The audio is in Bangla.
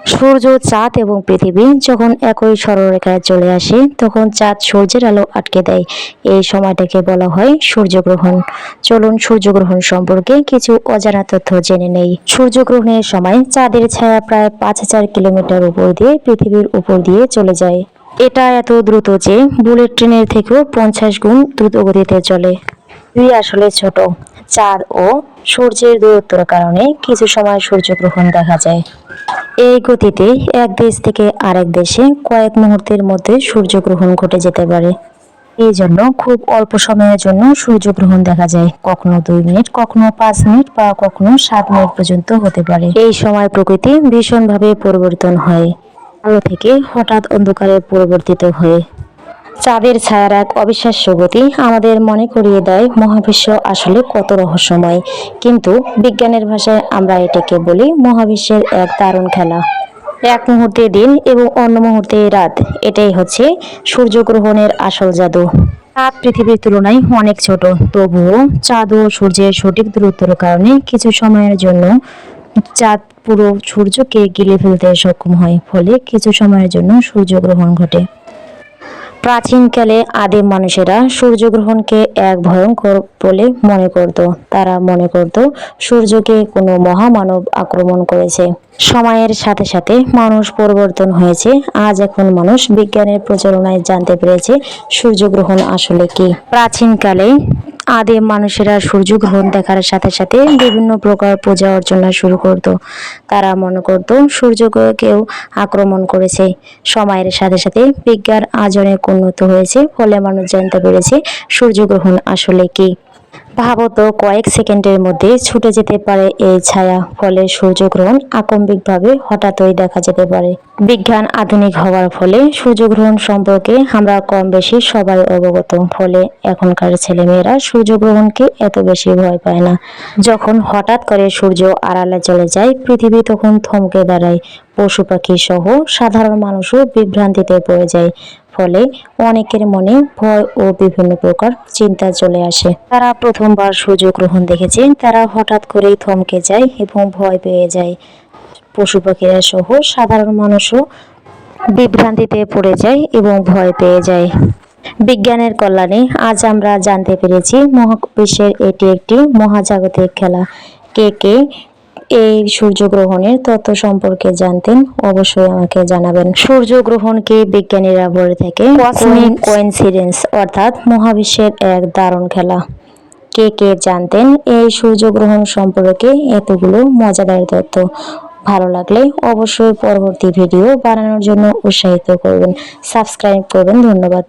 সূর্য, চাঁদ এবং পৃথিবী যখন একই সরলরেখায় চলে আসে, তখন চাঁদ সূর্যের আলো আটকে দেয়। এই সময়টাকে বলা হয় সূর্যগ্রহণ। চলুন সূর্যগ্রহণ সম্পর্কে কিছু অজানা তথ্য জেনে নেই। সূর্যগ্রহণের সময় চাঁদের ছায়া প্রায় পাঁচ হাজার কিলোমিটার উপর দিয়ে পৃথিবীর উপর দিয়ে চলে যায়। এটা এত দ্রুত যে বুলেট ট্রেনের থেকেও পঞ্চাশ গুণ দ্রুত গতিতে চলে। পৃথিবী আসলে ছোট। চাঁদ ও সূর্যের দূরত্বের কারণে কিছু সময় সূর্যগ্রহণ দেখা যায়। এই গতিতে এক দেশ থেকে আরেক দেশে কয়েক মুহূর্তের মধ্যে সূর্যগ্রহণ ঘটে যেতে পারে। এই জন্য খুব অল্প সময়ের জন্য সূর্যগ্রহণ দেখা যায়। কখনো দুই মিনিট, কখনো পাঁচ মিনিট বা কখনো সাত মিনিট পর্যন্ত হতে পারে। এই সময় প্রকৃতি ভীষণভাবে পরিবর্তন হয়। আলো থেকে হঠাৎ অন্ধকারে পরিবর্তিত হয়ে চাঁদের ছায়ার এক অবিশ্বাস্য গতি আমাদের মনে করিয়ে দেয় মহাবিশ্ব আসলে কত রহস্যময়। কিন্তু বিজ্ঞানের ভাষায় আমরা এটাকে বলি মহাবিশ্বের এক দারুণ খেলা। এক মুহূর্তে দিন এবং অন্য মুহূর্তে রাত, এটাই হচ্ছে সূর্যগ্রহণের আসল জাদু। চাঁদ পৃথিবীর তুলনায় অনেক ছোট, তবুও চাঁদ ও সূর্যের সঠিক দূরত্বের কারণে কিছু সময়ের জন্য চাঁদ পুরো সূর্যকে গিলে ফেলতে সক্ষম হয়, ফলে কিছু সময়ের জন্য সূর্যগ্রহণ ঘটে। প্রাচীনকালে আদিম মানুষেরা সূর্যগ্রহণকে এক ভয়ঙ্কর বলে মনে করত। তারা মনে করত, সূর্যকে কোনো মহামানব আক্রমণ করেছে। সময়ের সাথে সাথে মানুষ পরিবর্তন হয়েছে। আজ এখন মানুষ বিজ্ঞানের প্রচারণায় জানতে পেরেছে সূর্যগ্রহণ আসলে কি। প্রাচীনকালে আদিম মানুষেরা সূর্যগ্রহণ দেখার সাথে সাথে বিভিন্ন প্রকার পূজা অর্চনা শুরু করত। তারা মনে করত সূর্যকে কেউ আক্রমণ করেছে। সময়ের সাথে সাথে বিজ্ঞান আজ অনেক উন্নত হয়েছে, ফলে মানুষ জানতে পেরেছে সূর্যগ্রহণ আসলে কি। ভাবত কয়েক সেকেন্ডের মধ্যে ছুটে যেতে পারে এই ছায়া, ফলে সূর্যগ্রহণ আকম্বিকভাবে হঠাৎই দেখা যেতে পারে। বিজ্ঞান আধুনিক হওয়ার ফলে সূর্যগ্রহণ সম্পর্কে আমরা কম বেশি সবাই অবগত, ফলে এখনকার ছেলেমেয়েরা সূর্যগ্রহণকে এত বেশি ভয় পায় না। যখন হঠাৎ করে সূর্য আড়ালে চলে যায়, পৃথিবী তখন থমকে দাঁড়ায়। পশু পাখি সহ সাধারণ মানুষও বিভ্রান্তিতে পড়ে যায়। ফলে অনেকের মনে ভয় ও বিভিন্ন প্রকার চিন্তা চলে আসে। তারা প্রথমবার সূর্যগ্রহণ দেখেছে তারা হঠাৎ করেই থমকে যায় এবং ভয় পেয়ে যায়। পশু পাখিরা সহ সাধারণ মানুষও বিভ্রান্তিতে পড়ে যায় এবং ভয় পেয়ে যায়। বিজ্ঞানের কল্যাণে আজ আমরা জানতে পেরেছি, মহাবিশ্বের এটি একটি মহাজাগতিক খেলা। কে কে এই সূর্যগ্রহণের তত্ত্ব সম্পর্কে জানতেন অবশ্যই আমাকে জানাবেন। সূর্যগ্রহণকে বিজ্ঞানীরা বলে থাকে কসমিক কোইন্সিডেন্স অর্থাৎ মহাবিশ্বের এক দারুণ খেলা। কে কে জানতেন এই সূর্যগ্রহণ সম্পর্কে এতগুলো মজাদার তথ্য ভালো লাগলে অবশ্যই পরবর্তী ভিডিও বানানোর জন্য উৎসাহিত করবেন। সাবস্ক্রাইব করবেন ধন্যবাদ।